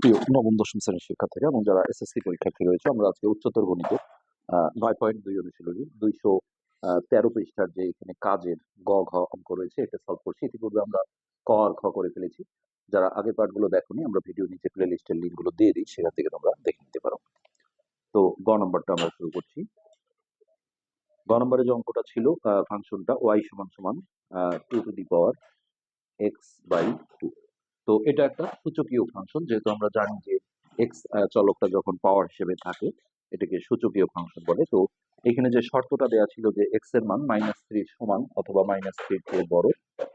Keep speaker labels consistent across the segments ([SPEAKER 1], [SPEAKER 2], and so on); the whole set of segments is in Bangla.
[SPEAKER 1] প্রিয় নবম দশম শ্রেণির শিক্ষার্থীরা এবং যারা এসএসসি পরীক্ষার্থী রয়েছে আমরা আজকে উচ্চতর গণিতে নয় পয়েন্ট দুই অনুশীলনী দুইশো তেরো পৃষ্ঠার যে এখানে কাজের গ ঘ অঙ্ক রয়েছে এটা সলভ করছি ইতিপূর্বে আমরা ক আর খ করে ফেলেছি যারা আগের পার্টগুলো দেখোনি আমরা ভিডিও নিচে প্লে লিস্টের লিঙ্কগুলো দিয়ে দিই সেখান থেকে তোমরা দেখে নিতে পারো তো গ নম্বরটা আমরা শুরু করছি গ নম্বরে যে অঙ্কটা ছিল ফাংশনটা ওয়াই সমান সমান two to the power X by two তো এটা একটা সূচকীয় ফাংশন, যেহেতু আমরা জানি যে এক্স চলকটা যখন পাওয়ার হিসেবে থাকে, এটাকে সূচকীয় ফাংশন বলে। তো এখানে যে শর্তটা দেওয়া ছিল যে এক্সের মান মাইনাস থ্রির সমান অথবা মাইনাস থ্রির চেয়ে বড়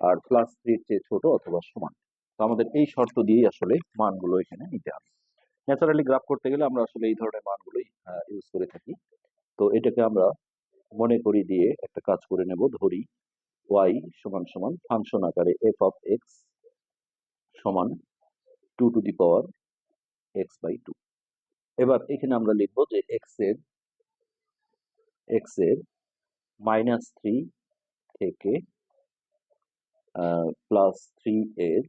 [SPEAKER 1] আর প্লাস থ্রির চেয়ে ছোট অথবা সমান। তো আমাদের এই শর্ত দিয়েই আসলে মানগুলো এখানে নিতে হবে। ন্যাচারালি গ্রাফ করতে গেলে আমরা আসলে এই ধরনের মানগুলোই ইউজ করে থাকি। তো এটাকে আমরা মনে করি দিয়ে একটা কাজ করে নেব। ধরি ওয়াই সমান সমান ফাংশন আকারে এফ অফ এক্স সমান two to the power X by two এবার এখানে আমরা লিখব যে এক্সের এক্সের মাইনাস থ্রি থেকে প্লাস থ্রি এর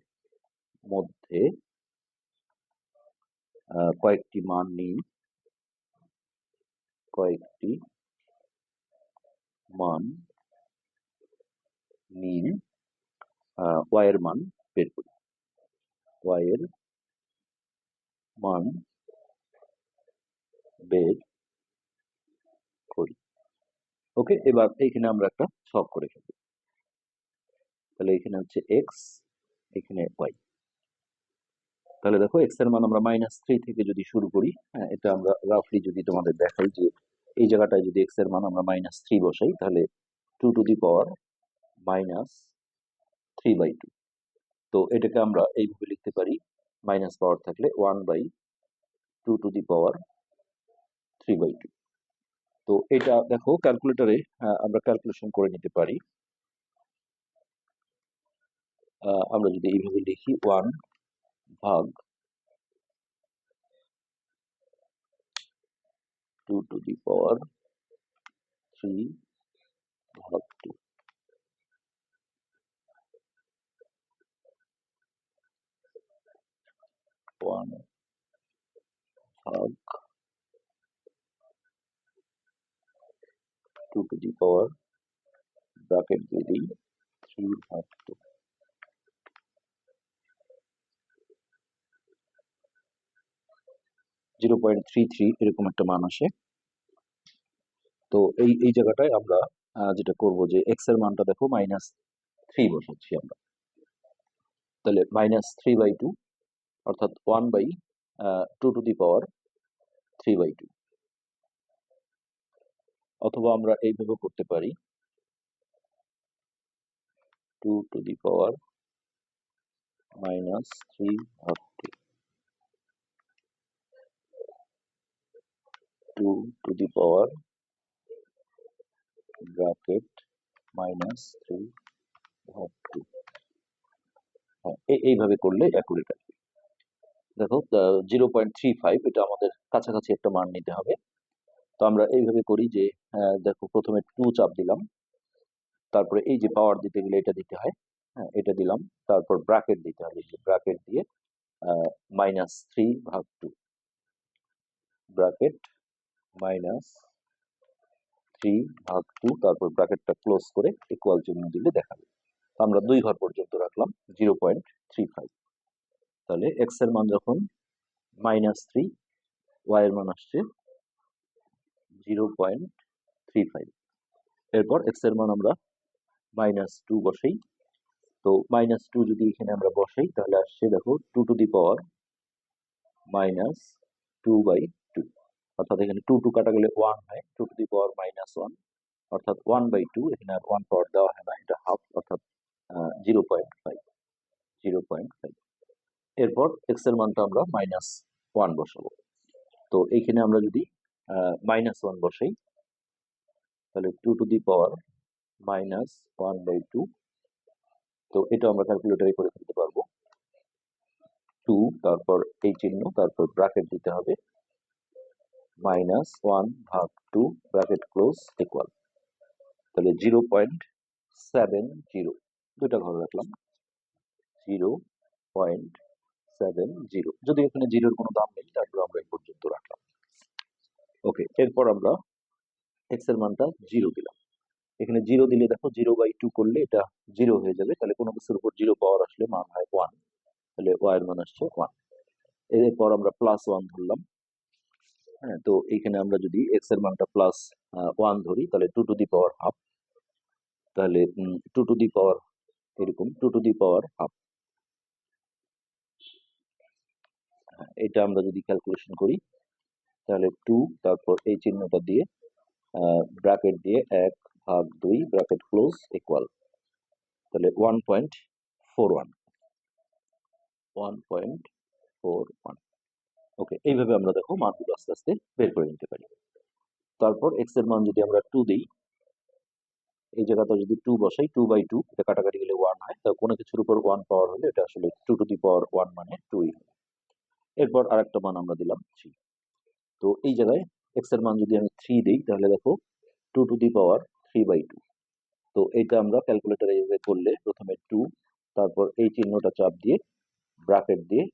[SPEAKER 1] মধ্যে কয়েকটি মান নিন। কয়েকটি মান নিন ওয়াই এর মান বের করি। এর মান বের করি ওকে এবার এইখানে আমরা একটা সব করে ফেলি তাহলে এখানে হচ্ছে এক্স এখানে ওয়াই তাহলে দেখো এক্সের মান আমরা মাইনাস থ্রি থেকে যদি শুরু করি হ্যাঁ এটা আমরা রাফলি যদি তোমাদের দেখাই যে এই জায়গাটায় যদি এক্সের মান আমরা মাইনাস থ্রি বসাই তাহলে two to the power minus three by two তো এটাকে আমরা এইভাবে লিখতে পারি মাইনাস পাওয়ার থাকলে one by two to the power three by two তো এটা দেখো ক্যালকুলেটরে আমরা ক্যালকুলেশন করে নিতে পারি। আমরা যদি এইভাবে লিখি ওয়ান ভাগ two to the power three ভাগ টু ওয়ান ভাগ two to the power bracket দিয়ে দিই থ্রি ভাগ two zero point three three এরকম একটা মান আসে। তো এই এই জায়গাটায় আমরা যেটা করব যে এক্সের মানটা দেখো মাইনাস থ্রি বসাচ্ছি আমরা। তাহলে মাইনাস থ্রি বাই টু অর্থাৎ one by two to the power three by two অথবা আমরা এইভাবে করতে পারি। Two to the power minus three ভাগ two two to the power bracket minus three ভাগ টু হ্যাঁ এইভাবে করলে অ্যাকুরেট দেখো জিরো পয়েন্ট থ্রি ফাইভ এটা আমাদের কাছাকাছি একটা মান নিতে হবে। তো আমরা এইভাবে করি যে দেখো, প্রথমে টু চাপ দিলাম। তারপরে এই যে পাওয়ার দিতে গেলে এটা দিতে হয়। হ্যাঁ এটা দিলাম। তারপর ব্র্যাকেট দিতে হবে। যে ব্র্যাকেট দিয়ে মাইনাস থ্রি ভাগ টু ব্র্যাকেট মাইনাস থ্রি ভাগ টু তারপর ব্র্যাকেটটা ক্লোজ করে ইকুয়াল চিহ্ন দিলে দেখাবে। আমরা দুই ঘর পর্যন্ত রাখলাম জিরো পয়েন্ট থ্রি ফাইভ তাহলে এক্সের মান যখন মাইনাস থ্রি ওয়াই এর মান আসছে জিরো পয়েন্ট থ্রি ফাইভ এরপর এক্সের মান আমরা মাইনাস টু বসেই, তো মাইনাস টু যদি এখানে আমরা বসাই, তাহলে আসছে দেখো two to the power minus two by two অর্থাৎ এখানে টু টু কাটা গেলে ওয়ান হয় two to the power minus one অর্থাৎ ওয়ান বাই টু এখানে আর ওয়ান পাওয়ার দেওয়া হয় না, এটা হাফ অর্থাৎ zero point five zero point five এরপর এক্সের মানটা আমরা মাইনাস ওয়ান বসাবো। তো এইখানে আমরা যদি মাইনাস ওয়ান বসাই, তাহলে two to the power minus one by two তো এটা আমরা ক্যালকুলেটারে করে ফেলতে পারব। টু তারপর এই চিহ্ন, তারপর ব্র্যাকেট দিতে হবে। মাইনাস ওয়ান ভাগ টু ব্র্যাকেট ক্লোজ ইকুয়াল তাহলে জিরো পয়েন্ট সেভেন জিরো দুটা ঘর রাখলাম। জিরো পয়েন্ট সেভেন জিরো যদি এখানে জিরোর কোনো দাম নেই তারপরে আমরা এই পর্যন্ত রাখলাম। ওকে এরপর আমরা এক্সের মানটা জিরো দিলাম। এখানে জিরো দিলে দেখো জিরো বাই টু করলে এটা জিরো হয়ে যাবে। তাহলে কোনো কিছুর উপর জিরো পাওয়ার আসলে মান হয় ওয়ান তাহলে ওয়াই এর মান আসছে ওয়ান এরপর আমরা প্লাস ওয়ান ধরলাম। হ্যাঁ তো এইখানে আমরা যদি এক্সের মানটা প্লাস ওয়ান ধরি, তাহলে two to the power half তাহলে টু টু দি পাওয়ার এরকম two to the power half এটা আমরা যদি ক্যালকুলেশন করি, তাহলে টু তারপর এই চিহ্নটা দিয়ে ব্র্যাকেট দিয়ে এক ভাগ দুই ব্র্যাকেট ক্লোজ ইকুয়াল তাহলে one point four one one point four one okay এইভাবে আমরা দেখো মানগুলো আস্তে আস্তে বের করে নিতে পারি। তারপর এক্সের মান যদি আমরা টু দিই, এই জায়গাটা যদি টু বসাই টু বাই টু এটা কাটাকাটি গেলে ওয়ান হয় তো কোনো কিছুর উপর ওয়ান পাওয়ার হলে এটা আসলে two to the power one মানে টুই এরপর আরেকটা মান আমরা দিলাম থ্রি তো এই জায়গায় এক্সের মান যদি আমি থ্রি দিই, তাহলে দেখো two to the power three by two তো এটা আমরা ক্যালকুলেটারে এইভাবে করলে প্রথমে টু তারপর এই চিহ্নটা চাপ দিয়ে ব্র্যাকেট দিয়ে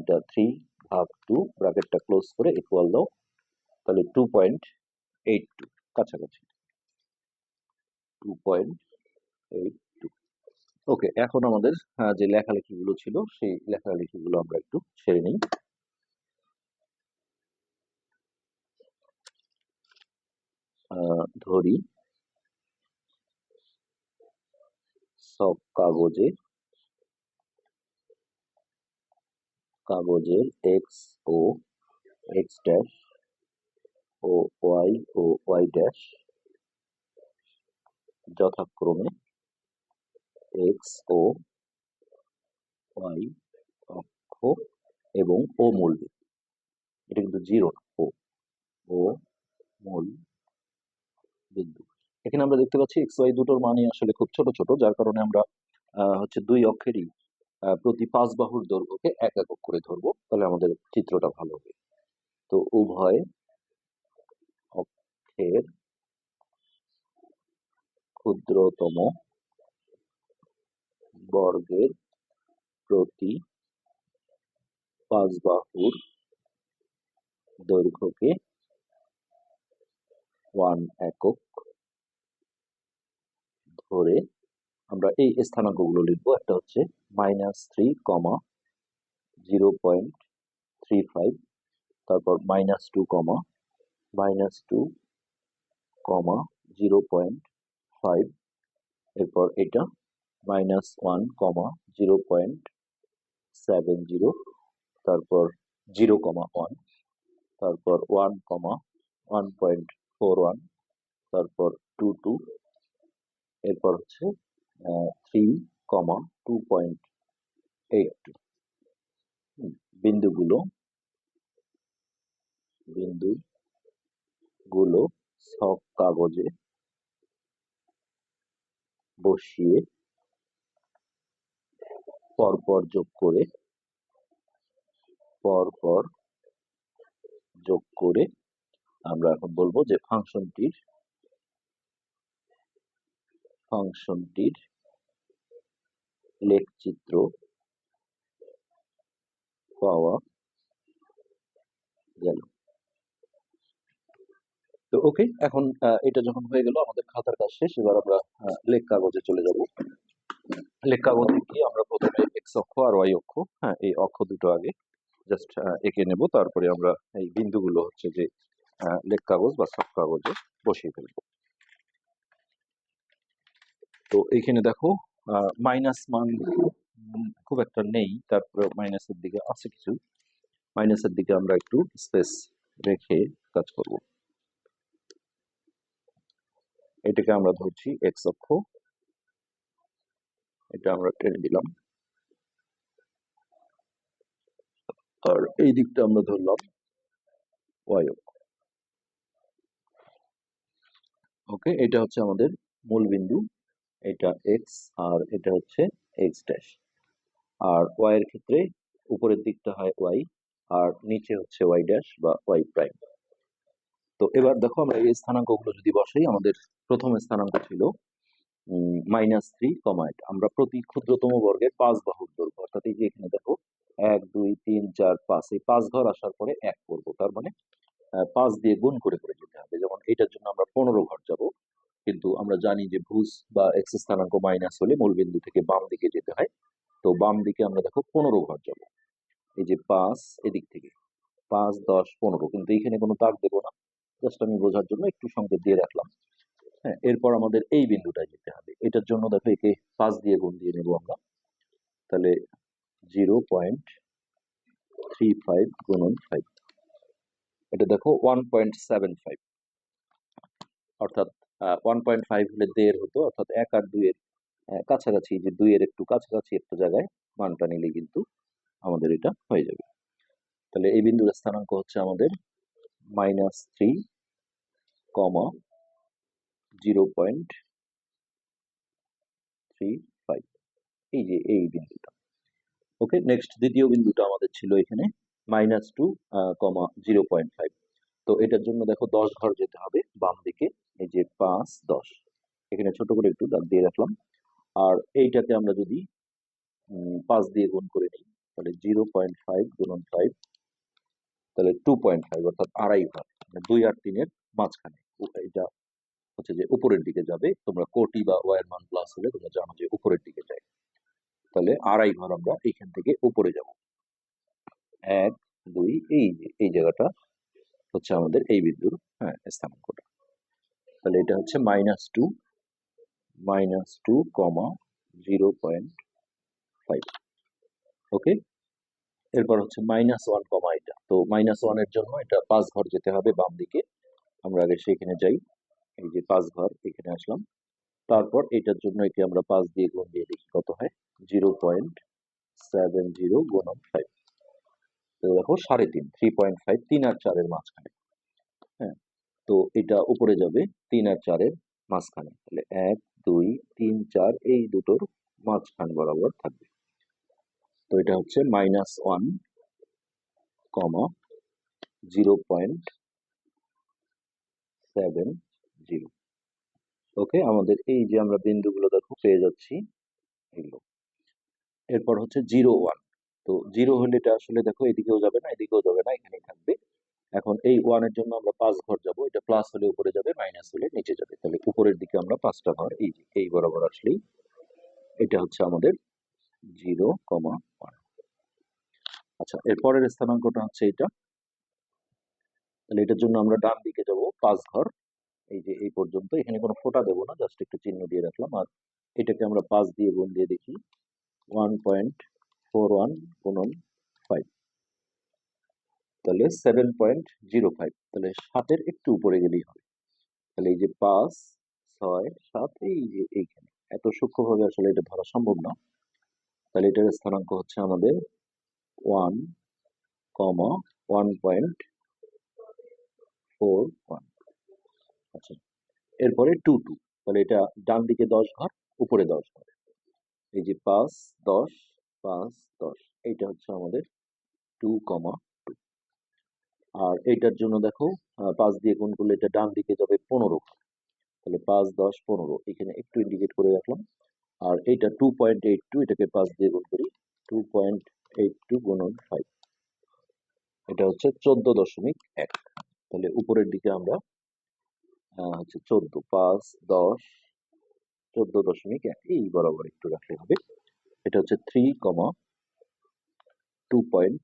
[SPEAKER 1] এটা থ্রি ভাগ টু ব্র্যাকেটটা ক্লোজ করে ইকুয়াল দাও। তাহলে টু পয়েন্ট এইট টু কাছাকাছি। Two point eight two okay এখন আমাদের যে লেখালেখিগুলো ছিল, সেই লেখালেখিগুলো আমরা একটু ছেড়ে নিই। ধরি। সব কাগজে কাগজের এক্স ও এক্স ড্যাশ ও ওয়াই ও ওয়াই ড্যাশ যথাক্রমে এক্স ও ওয়াই অক্ষ এবং ও মূল এটা কিন্তু জিরো ও ও মূল বিন্দু। এখানে আমরা দেখতে পাচ্ছি এক্স ওয়াই দুটোর মানই আসলে খুব ছোট ছোট, যার কারণে আমরা হচ্ছে দুই অক্ষেরই প্রতি পাঁচ বাহুর দৈর্ঘ্যকে এক একক করে ধরবো, তাহলে আমাদের চিত্রটা ভালো হবে। তো উভয় অক্ষের ক্ষুদ্রতম বর্গের প্রতি পাঁচ বাহুর দৈর্ঘ্যকে ওয়ান একক ধরে আমরা এই স্থানাঙ্কগুলো লিখব। একটা হচ্ছে minus three comma zero point three five তারপর minus two comma minus two comma zero point five এরপর এটা minus one comma zero point seven zero তারপর জিরো কমা ওয়ান তারপর one comma one point four one তারপর টু টু এরপর হচ্ছে three comma two point eight two বিন্দুগুলো বিন্দু গুলো সব কাগজে বসিয়ে পরপর যোগ করে, পরপর যোগ করে আমরা এখন বলব যে ফাংশনটির ফাংশনটির লেখচিত্র পাওয়া গেল। তো ওকে, এখন এটা যখন হয়ে গেল, আমাদের খাতার কাজ শেষ, এবার আমরা লেখ কাগজে চলে যাব। লেখ কাগজে গিয়ে আমরা প্রথমে এক্স অক্ষ আর ওয়াই অক্ষ হ্যাঁ এই অক্ষ দুটো আগে, জাস্ট এঁকে নেব। তারপরে আমরা এই বিন্দুগুলো হচ্ছে যে লেখ কাগজ বা সব কাগজে বসিয়ে ফেলব। তো এইখানে দেখো মাইনাস মান খুব একটা নেই তারপরে মাইনাসের দিকে আছে কিছু। মাইনাসের দিকে আমরা একটু স্পেস রেখে কাজ করব। এটাকে আমরা ধরছি এক্স অক্ষ। এটা আমরা টেনে দিলাম। আর এই দিকটা আমরা ধরলাম ওয়াই অক্ষ। ওকে, এটা হচ্ছে আমাদের মূল বিন্দু। এটা এক্স আর এটা হচ্ছে এক্স ড্যাশ আর ওয়াই এর ক্ষেত্রে উপরের দিকটা হয় ওয়াই আর নিচে হচ্ছে ওয়াই ড্যাশ বা ওয়াই প্রাইম তো এবার দেখো আমরা এই স্থানাঙ্কগুলো যদি বসাই, আমাদের প্রথম স্থানাঙ্ক ছিল মাইনাস থ্রি কমা আমরা প্রতি ক্ষুদ্রতম বর্গের পাঁচ বাহুর দৈর্ঘ্য অর্থাৎ এই যে এখানে দেখো, এক, দুই, তিন, চার, পাঁচ। এই পাঁচ ঘর আসার পরে এক করব। তার মানে পাঁচ দিয়ে গুণ করে করে যেতে হবে। যেমন এটার জন্য আমরা পনেরো ঘর যাব। কিন্তু আমরা জানি যে ভুজ বা এক্স স্থানাঙ্ক মাইনাস হলে মূলবিন্দু থেকে বাম দিকে যেতে হয়। তো বাম দিকে আমরা দেখো পনেরো ঘর যাব। এই যে পাঁচ এদিক থেকে পাঁচ দশ, পনেরো। কিন্তু এইখানে কোনো দাগ দেবো না। জাস্ট আমি বোঝার জন্য একটু সংকেত দিয়ে রাখলাম। হ্যাঁ এরপর আমাদের এই বিন্দুটায় যেতে হবে। এটার জন্য দেখো একে পাঁচ দিয়ে গুণ দিয়ে নেব আমরা। তাহলে জিরো পয়েন্ট থ্রি ফাইভ গুণন ফাইভ এটা দেখো ওয়ান পয়েন্ট সেভেন ফাইভ অর্থাৎ ওয়ান পয়েন্ট ফাইভ হলে দেড় হতো, অর্থাৎ এক আর দুইয়ের কাছাকাছি, যে দুইয়ের একটু কাছাকাছি একটু জায়গায় মানটা নিলে কিন্তু আমাদের এটা হয়ে যাবে। তাহলে এই বিন্দুর স্থানাঙ্ক হচ্ছে আমাদের minus three comma zero point three five এই যে, এই বিন্দুটা। ওকে নেক্সট দ্বিতীয় বিন্দুটা আমাদের ছিল এখানে minus two comma zero point five তো এটার জন্য দেখো দশ ঘর যেতে হবে বাম দিকে, এই যে পাঁচ, দশ। এখানে ছোট করে একটু দাগ দিয়ে রাখলাম। আর এইটাকে আমরা যদি পাঁচ দিয়ে গুণ করে নিই, তাহলে জিরো পয়েন্ট ফাইভ গুণন ফাইভ তাহলে টু পয়েন্ট ফাইভ অর্থাৎ আড়াই ঘর। মানে দুই আর তিনের মাঝখানে। এটা হচ্ছে যে উপরের দিকে যাবে। তোমরা কোটি বা ওয়ার মান প্লাস হলে তোমরা জানো যে উপরের দিকে যায়। তাহলে আড়াই ঘর আমরা এইখান থেকে উপরে যাব। এক, দুই, এই এই জায়গাটা হচ্ছে আমাদের এই বিন্দুর হ্যাঁ স্থানাঙ্কটা। তাহলে এটা হচ্ছে minus two minus two comma zero point five okay এরপর হচ্ছে মাইনাস ওয়ান কমা এটা। তো মাইনাস ওয়ানের জন্য এটা পাঁচ ঘর যেতে হবে বাম দিকে। আমরা আগে সেখানে যাই। এই যে পাঁচ ঘর, এখানে আসলাম। তারপর এটার জন্য একে আমরা পাঁচ দিয়ে গুণ দিয়ে দেখি কত হয়? জিরো পয়েন্ট সেভেন জিরো গুণন ফাইভ দেখো সাড়ে তিন থ্রি পয়েন্ট ফাইভ তিন আর চারের মাঝখানে। হ্যাঁ তো এটা উপরে যাবে তিন আর চারের মাঝখানে। তাহলে এক, দুই, তিন, চার, এই দুটোর মাঝখান বরাবর থাকবে। তো এটা হচ্ছে minus one comma zero point seven zero okay আমাদের এই যে আমরা বিন্দুগুলো দেখো পেয়ে যাচ্ছি, এগুলো। এরপর হচ্ছে জিরো ওয়ান তো জিরো হলে এটা আসলে দেখো এদিকেও যাবে না, এদিকেও যাবে না, এখানেই থাকবে। এখন এই ওয়ানের জন্য আমরা পাঁচ ঘর যাব, এটা প্লাস হলে উপরে যাবে মাইনাস হলে নিচে যাবে। তাহলে উপরের দিকে আমরা পাঁচটা ঘর, এই এই বরাবর আসলেই এটা হচ্ছে আমাদের জিরো কমা ওয়ান আচ্ছা এরপরের স্থানাঙ্কটা হচ্ছে এটা। তাহলে এটার জন্য আমরা ডান দিকে যাব, পাঁচ ঘর। এই যে, এই পর্যন্ত। এখানে কোনো ফোঁটা দেবো না জাস্ট একটু চিহ্ন দিয়ে রাখলাম। আর এটাকে আমরা পাঁচ দিয়ে গুণ দিয়ে দেখি। ওয়ান পয়েন্ট ফোর ওয়ান গুণন ফাইভ তাহলে সেভেন পয়েন্ট জিরো ফাইভ তাহলে সাতের একটু উপরে গেলেই হবে। তাহলে এই যে পাঁচ, ছয়, সাত, এই যে এইখানে। এত সূক্ষ্মভাবে আসলে এটা ধরা সম্ভব না। তাহলে এটার স্থানাঙ্ক হচ্ছে আমাদের one comma one point four one আচ্ছা এরপরে টু টু তাহলে এটা ডান দিকে দশ ঘর, উপরে দশ ঘর। এই যে পাঁচ, দশ পাঁচ, দশ, এইটা হচ্ছে আমাদের টু কমা টু আর এইটার জন্য দেখো পাঁচ দিয়ে গুণ করলে এটা ডান দিকে যাবে পনেরো। তাহলে পাঁচ, দশ, পনেরো, এখানে একটু ইন্ডিকেট করে রাখলাম। আর এইটা টু পয়েন্ট এইট টু এটাকে পাঁচ দিয়ে গুণ করি টু পয়েন্ট এইট টু গুণন ফাইভ এটা হচ্ছে চোদ্দ দশমিক এক। তাহলে উপরের দিকে আমরা হচ্ছে চোদ্দ, পাঁচ, দশ, চোদ্দ দশমিক এক, এই বরাবর একটু রাখলে হবে। এটা হচ্ছে three comma two point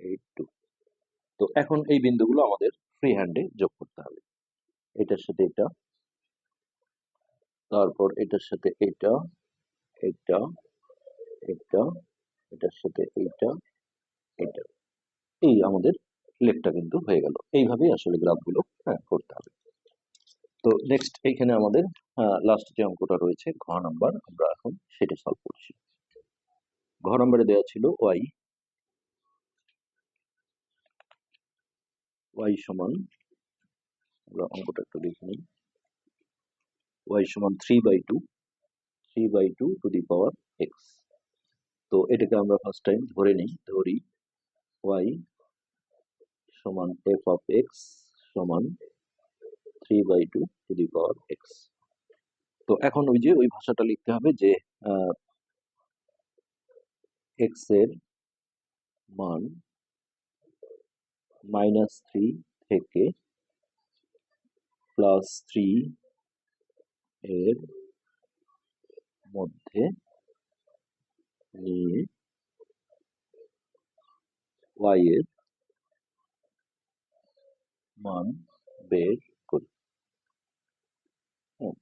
[SPEAKER 1] eight two তো এখন এই বিন্দুগুলো আমাদের ফ্রি হ্যান্ডে যোগ করতে হবে। এটার সাথে এটা, তারপর এটার সাথে এটা এটা এটা, এটার সাথে এইটা এটা এই আমাদের লেখটা কিন্তু হয়ে গেল। এইভাবেই আসলে গ্রাফগুলো হ্যাঁ করতে হবে। তো নেক্সট এইখানে আমাদের লাস্ট যে অঙ্কটা রয়েছে, ঘ নাম্বার আমরা এখন সেটা সলভ করছি। ঘ নাম্বারে দেওয়া ছিল ওয়াই ওয়াই সমান, আমরা অঙ্কটা একটু দেখে নিই। ওয়াই সমান three by two three by two to the power X তো এটাকে আমরা ফার্স্ট টাইম ধরে নিই, ধরি ওয়াই সমান এফ অফ এক্স সমান three by two to the power X তো এখন ওই যে, ওই ভাষাটা লিখতে হবে যে এক্সের মান মাইনাস থ্রি থেকে প্লাস থ্রি এর মধ্যে নিয়ে ওয়াই এর মান বের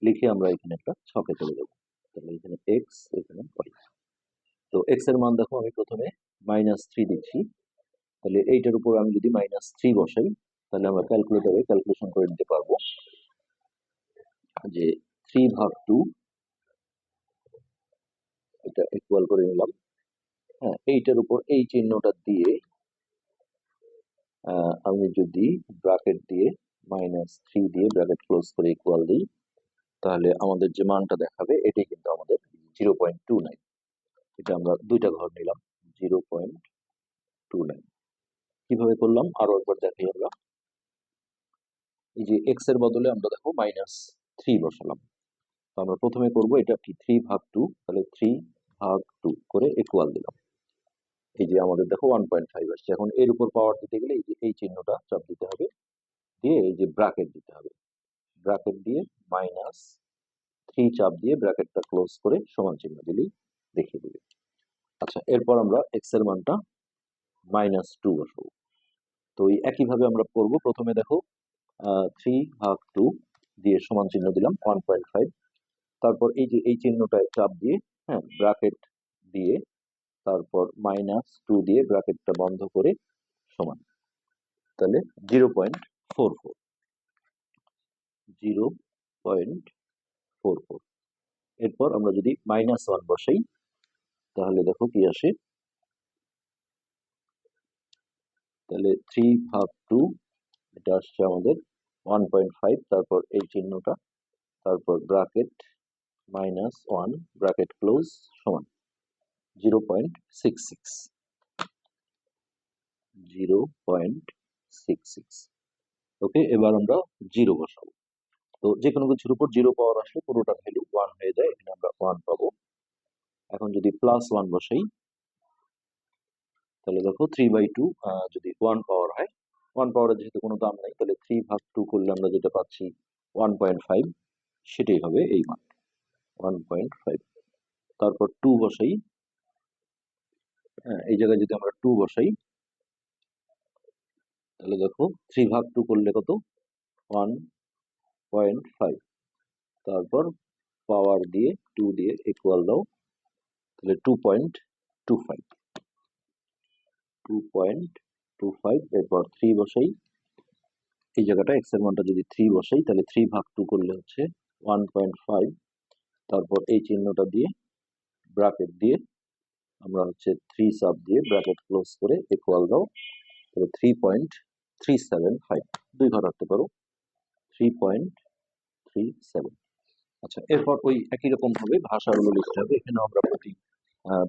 [SPEAKER 1] লিখে আমরা এখানে একটা ছকে চলে যাব। তাহলে এখানে এক্স এখানে ওয়াই তো এক্সের মান দেখো আমি প্রথমে মাইনাস থ্রি দিচ্ছি। তাহলে এইটার উপর আমি যদি মাইনাস থ্রি বসাই, তাহলে আমরা ক্যালকুলেটারে ক্যালকুলেশন করে নিতে পারব যে থ্রি ভাগ টু এটা ইকুয়াল করে নিলাম। হ্যাঁ এইটার উপর এই চিহ্নটা দিয়ে আমি যদি ব্র্যাকেট দিয়ে মাইনাস থ্রি দিয়ে ব্র্যাকেট ক্লোজ করে ইকুয়াল দিই তাহলে আমাদের যে মানটা দেখাবে এটাই কিন্তু আমাদের জিরো পয়েন্ট টু নাইন এটা আমরা দুইটা ঘর নিলাম জিরো পয়েন্ট টু নাইন কীভাবে করলাম? আরও একবার দেখাই আমরা এই যে এক্সের বদলে আমরা দেখো মাইনাস থ্রি বসালাম। তো আমরা প্রথমে করব এটা কি থ্রি ভাগ টু তাহলে থ্রি ভাগ টু করে ইকুয়াল দিলাম। এই যে আমাদের দেখো ওয়ান পয়েন্ট ফাইভ আসছে। এখন এর উপর পাওয়ার দিতে গেলে এই যে এই চিহ্নটা চাপ দিতে হবে, দিয়ে এই যে ব্র্যাকেট দিতে হবে। ব্র্যাকেট দিয়ে মাইনাস থ্রি চাপ দিয়ে ব্র্যাকেটটা ক্লোজ করে সমান চিহ্ন দিলেই দেখিয়ে দেবে। আচ্ছা এরপর আমরা এক্সের মানটা মাইনাস টু বসাবো। তো এই একইভাবে আমরা করব প্রথমে দেখো থ্রি ভাগ টু দিয়ে সমান চিহ্ন দিলাম ওয়ান পয়েন্ট ফাইভ তারপর এই যে, এই চিহ্নটায় চাপ দিয়ে হ্যাঁ ব্র্যাকেট দিয়ে, তারপর মাইনাস টু দিয়ে ব্র্যাকেটটা বন্ধ করে সমান। তাহলে zero point four four zero point four four এরপর আমরা যদি মাইনাস ওয়ান বসাই, তাহলে দেখো কি আসে? তাহলে থ্রি ভাগ টু এটা আসছে আমাদের ওয়ান পয়েন্ট ফাইভ তারপর এই চিহ্নটা, তারপর bracket minus one bracket close সমান zero point six six zero point six six okay এবার আমরা জিরো বসাবো। তো যে কোনো কিছুর উপর জিরো পাওয়ার আসলে পুরোটা ভ্যালু ওয়ান হয়ে যায়, এখানে আমরা ওয়ান পাবো। এখন যদি প্লাস ওয়ান বসাই, তাহলে দেখো থ্রি বাই টু যদি ওয়ান পাওয়ার হয় ওয়ান পাওয়ারের যেহেতু কোনো দাম নেই, তাহলে থ্রি ভাগ টু করলে আমরা যেটা পাচ্ছি ওয়ান পয়েন্ট ফাইভ সেটাই হবে এই মান ওয়ান পয়েন্ট ফাইভ তারপর টু বসাই হ্যাঁ এই জায়গায় যদি আমরা টু বসাই, তাহলে দেখো থ্রি ভাগ টু করলে কত? ওয়ান পয়েন্ট ফাইভ তারপর পাওয়ার দিয়ে টু দিয়ে ইকুয়াল দাও, তাহলে two point two five two point two five এরপর থ্রি বসাই। এই জায়গাটা এক্সের মানটা যদি থ্রি বসাই, তাহলে থ্রি ভাগ টু করলে হচ্ছে ওয়ান পয়েন্ট ফাইভ তারপর এই চিহ্নটা দিয়ে ব্র্যাকেট দিয়ে আমরা হচ্ছে থ্রি সাব দিয়ে ব্র্যাকেট ক্লোজ করে ইকুয়াল দাও, তাহলে three point three seven five দুই ঘর রাখতে পারো। থ্রি পয়েন্ট থ্রি সেভেন আচ্ছা এরপর ওই একই রকম ভাবে ভাষাগুলো লিখতে হবে। এখানে আমরা প্রতি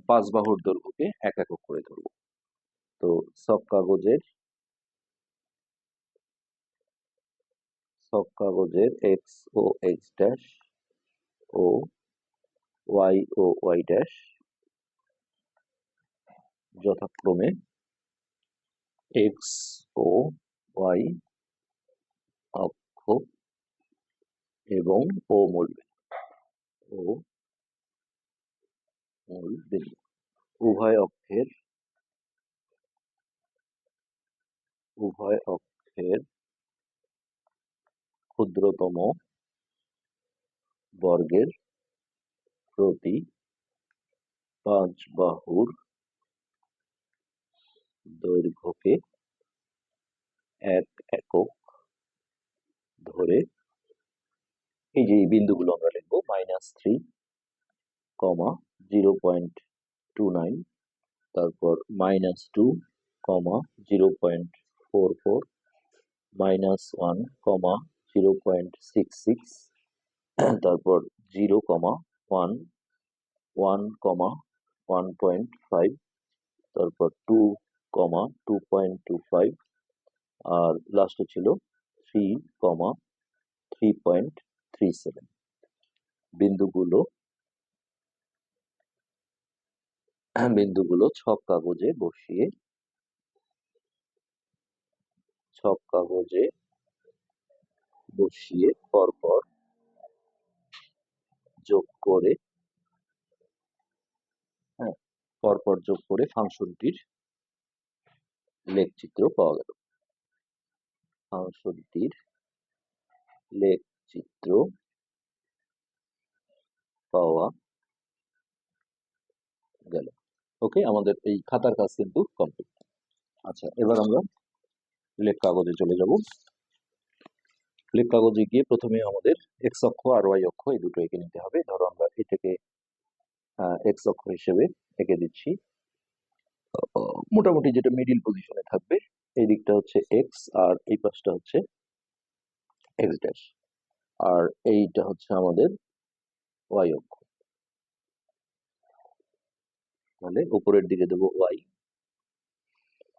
[SPEAKER 1] পাঁচ বাহুর দৈর্ঘ্যকে এক একক করে ধরবো। তো সব কাগজের সব কাগজের এক্স ও এক্স ড্যাশ ও ওয়াই ও ওয়াই ড্যাশ যথাক্রমে এক্স ও ওয়াই অক্ষ এবং ও মূল ও মূল বিন্দু উভয় অক্ষের উভয় অক্ষের ক্ষুদ্রতম বর্গের প্রতি পাঁচ বাহুর দৈর্ঘ্যকে এক একক ধরে এই যে এই বিন্দুগুলো আমরা লিখব minus three comma zero point two nine তারপর minus two comma zero point four four minus one comma zero point six six তারপর zero comma one one comma one point five তারপর two comma two point two five আর লাস্টে ছিল three comma three point three seven বিন্দুগুলো বিন্দুগুলো ছক কাগজে বসিয়ে ছক কাগজে বসিয়ে পরপর যোগ করে হ্যাঁ পরপর যোগ করে ফাংশনটির লেখচিত্র পাওয়া গেল। ফাংশনটির লেখচিত্র পাওয়া গেল। ওকে আমাদের এই খাতার কাজ কিন্তু কমপ্লিট আচ্ছা এবার আমরা লেখ কাগজে চলে যাব। লেখ কাগজে গিয়ে প্রথমে আমাদের এক্স অক্ষ আর ওয়াই অক্ষ, এই দুটো এঁকে নিতে হবে। ধরো আমরা এটাকে এক্স অক্ষ হিসেবে এঁকে দিচ্ছি। মোটামুটি যেটা মিডিল পজিশনে থাকবে, এই দিকটা হচ্ছে এক্স আর এই পাশটা হচ্ছে এক্স ড্যাশ আর এইটা হচ্ছে আমাদের ওয়াই অক্ষ। তাহলে উপরের দিকে দেবো ওয়াই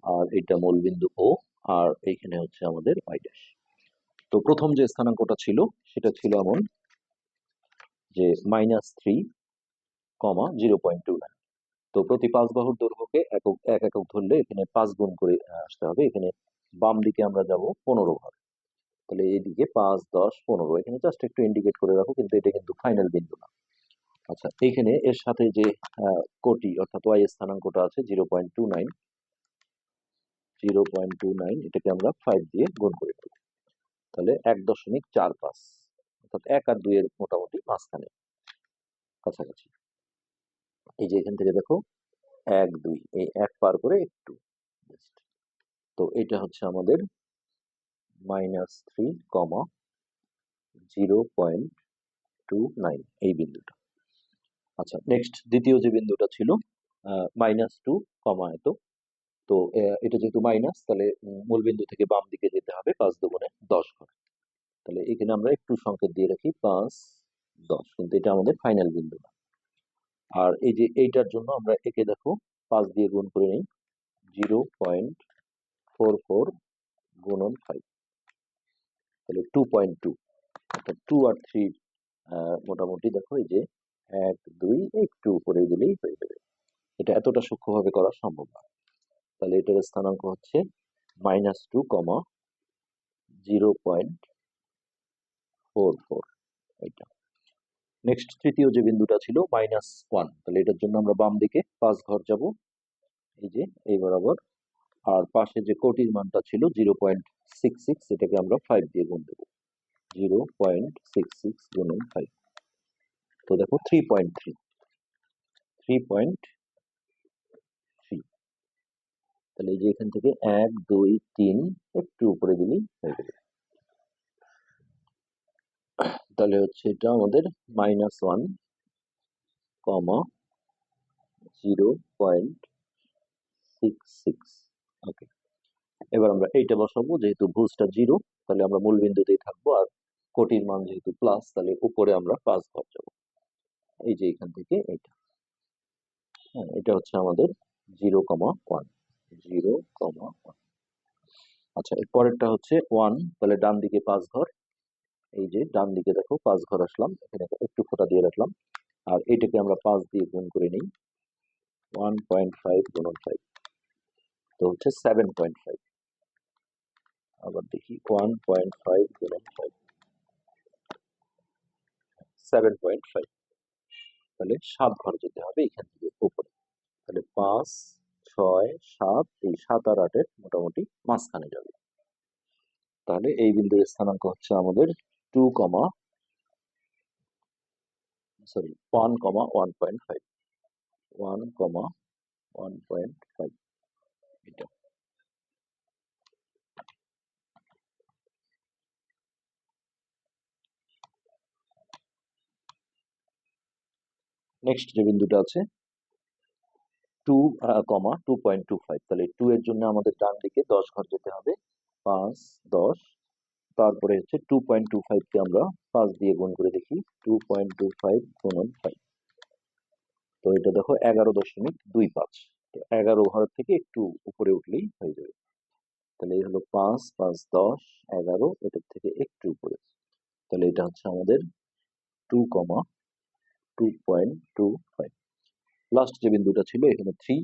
[SPEAKER 1] আর এটা মূলবিন্দু ও আর এইখানে হচ্ছে আমাদের ওয়াই ড্যাশ তো প্রথম যে স্থানাঙ্কটা ছিল, সেটা ছিল এমন যে minus three comma zero point two nine তো প্রতি পাঁচ বাহুর দৈর্ঘ্যকে একক, এক একক ধরলে এখানে পাঁচ গুণ করে আসতে হবে। এখানে বাম দিকে আমরা যাব পনেরো ঘর তাহলে এইদিকে পাঁচ, দশ, পনেরো, এখানে জাস্ট একটু ইন্ডিকেট করে রাখো কিন্তু এটা কিন্তু ফাইনাল বিন্দু না। আচ্ছা এইখানে এর সাথে যে কোটি অর্থাৎ ওয়াই স্থানাঙ্কটা আছে zero point two nine zero point two nine এটাকে আমরা ফাইভ দিয়ে গুণ করে দেবো তাহলে এক দশমিক চার পাঁচ, অর্থাৎ এক আর দুইয়ের মোটামুটি মাঝখানে। কাছাকাছি। এই যে এখান থেকে দেখো, এক, দুই, এই এক পার করে একটু। তো এটা হচ্ছে আমাদের minus three comma zero point two nine এই বিন্দুটা। আচ্ছা নেক্সট দ্বিতীয় যে বিন্দুটা ছিল মাইনাস টু কমা এত। তো এটা যেহেতু মাইনাস তাহলে মূল বিন্দু থেকে বাম দিকে যেতে হবে পাঁচ দুগুণে দশ ঘর তাহলে এখানে আমরা একটু সংকেত দিয়ে রাখি, পাঁচ, দশ, কিন্তু এটা আমাদের ফাইনাল বিন্দু না। আর এই যে এইটার জন্য আমরা একে দেখো, পাঁচ দিয়ে গুণ করে নিই জিরো পয়েন্ট ফোর ফোর গুণন ফাইভ তাহলে টু পয়েন্ট টু অর্থাৎ টু আর থ্রি মোটামুটি দেখো এই যে এক, দুই, একটু উপরে দিলেই হয়ে যাবে। এটা এতটা সূক্ষ্মভাবে করা সম্ভব না। তাহলে এটার স্থানাঙ্ক হচ্ছে minus two comma zero point four four এটা নেক্সট তৃতীয় যে বিন্দুটা ছিল মাইনাস ওয়ান তাহলে এটার জন্য আমরা বাম দিকে পাঁচ ঘর যাব। এই যে, এই বরাবর। আর পাশে যে কোটির মানটা ছিল জিরো পয়েন্ট সিক্স সিক্স এটাকে আমরা ফাইভ দিয়ে গুণ দেবো। জিরো পয়েন্ট সিক্স সিক্স গুণন ফাইভ তো দেখো three point three three point three তাহলে এই যে এখান থেকে এক, দুই, তিন, একটু উপরে দিলেই হয়ে যাবে তাহলে হচ্ছে এটা আমাদের minus one comma zero point six six okay এবার আমরা এইটা বসাবো, যেহেতু ভুজটা জিরো, তাহলে আমরা মূল বিন্দুতেই থাকব, আর কোটির মান যেহেতু প্লাস তাহলে উপরে আমরা পাঁচ ঘর যাব। এই যে এখান থেকে এইটা। হ্যাঁ এটা হচ্ছে আমাদের zero comma one, zero comma one. আচ্ছা এর পরেরটা হচ্ছে ওয়ান, তাহলে ডান দিকে পাঁচ ঘর এই যে ডান দিকে দেখো, পাঁচ ঘর আসলাম, এখানে একটু ফোঁটা দিয়ে রাখলাম। আর এটাকে আমরা পাঁচ দিয়ে গুণ করে নিই। ওয়ান পয়েন্ট ফাইভ গুণন ফাইভ। তো হচ্ছে সেভেন পয়েন্ট ফাইভ। আবার দেখি ওয়ান পয়েন্ট ফাইভ গুণন ফাইভ সেভেন পয়েন্ট ফাইভ তাহলে সাত ঘর যেতে হবে এখান থেকে উপরে। তাহলে পাঁচ, ছয়, সাত, এই সাত আর আটের মোটামুটি মাঝখানে যাবে। তাহলে এই বিন্দুর স্থানাঙ্ক হচ্ছে আমাদের two comma sorry one comma one point five one comma one point five এটা। নেক্সট যে বিন্দুটা আছে two comma two point two five তাহলে টু এর জন্য আমাদের ডান দিকে দশ ঘর যেতে হবে, পাঁচ, দশ। তারপরে হচ্ছে টু পয়েন্ট টু ফাইভকে আমরা পাঁচ দিয়ে গুণ করে দেখি টু পয়েন্ট টু ফাইভ গুণন ফাইভ তো এটা দেখো এগারো দশমিক দুই পাঁচ। তো এগারো ঘর থেকে একটু উপরে উঠলেই হয়ে যাবে। তাহলে এই হলো পাঁচ পাঁচ, দশ, এগারো, এটার থেকে একটু উপরে। তাহলে এটা হচ্ছে আমাদের two comma two point two five last যে বিন্দুটা ছিল, এখানে থ্রি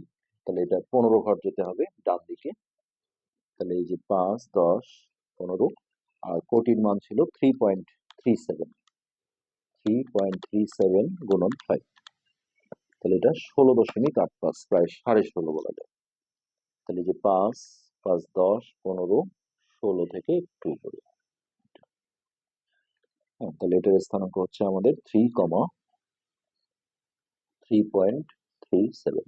[SPEAKER 1] তাহলে এটা পনেরো ঘর যেতে হবে ডান দিকে। তাহলে এই যে পাঁচ, দশ, পনেরো, আর কোটির মান ছিল three point three seven three point three seven গুণন ফাইভ তাহলে এটা ষোলো দশমিক আট পাঁচ, প্রায় সাড়ে ষোলো বলা যায়। তাহলে যে পাঁচ পাঁচ, দশ, পনেরো, ষোলো থেকে একটু উপরে। হ্যাঁ তাহলে এটার স্থানাঙ্ক হচ্ছে আমাদের three comma three point three seven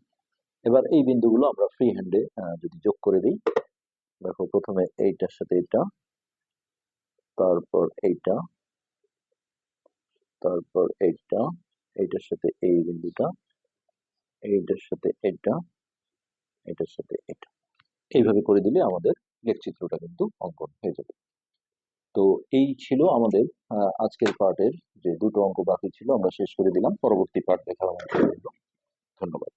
[SPEAKER 1] এবার এই বিন্দুগুলো আমরা ফ্রি হ্যান্ডে যদি যোগ করে দিই, দেখো প্রথমে এইটার সাথে এটা তারপর এইটা তারপর এইটা, এইটার সাথে এই বিন্দুটা, এইটার সাথে এটা এটার সাথে এটা এইভাবে করে দিলে আমাদের লেখচিত্রটা কিন্তু অঙ্কন হয়ে যাবে। তো এই ছিল আমাদের আজকের পার্টের যে দুটো অঙ্ক বাকি ছিল, আমরা শেষ করে দিলাম। পরবর্তী পার্ট দেখা ধন্যবাদ।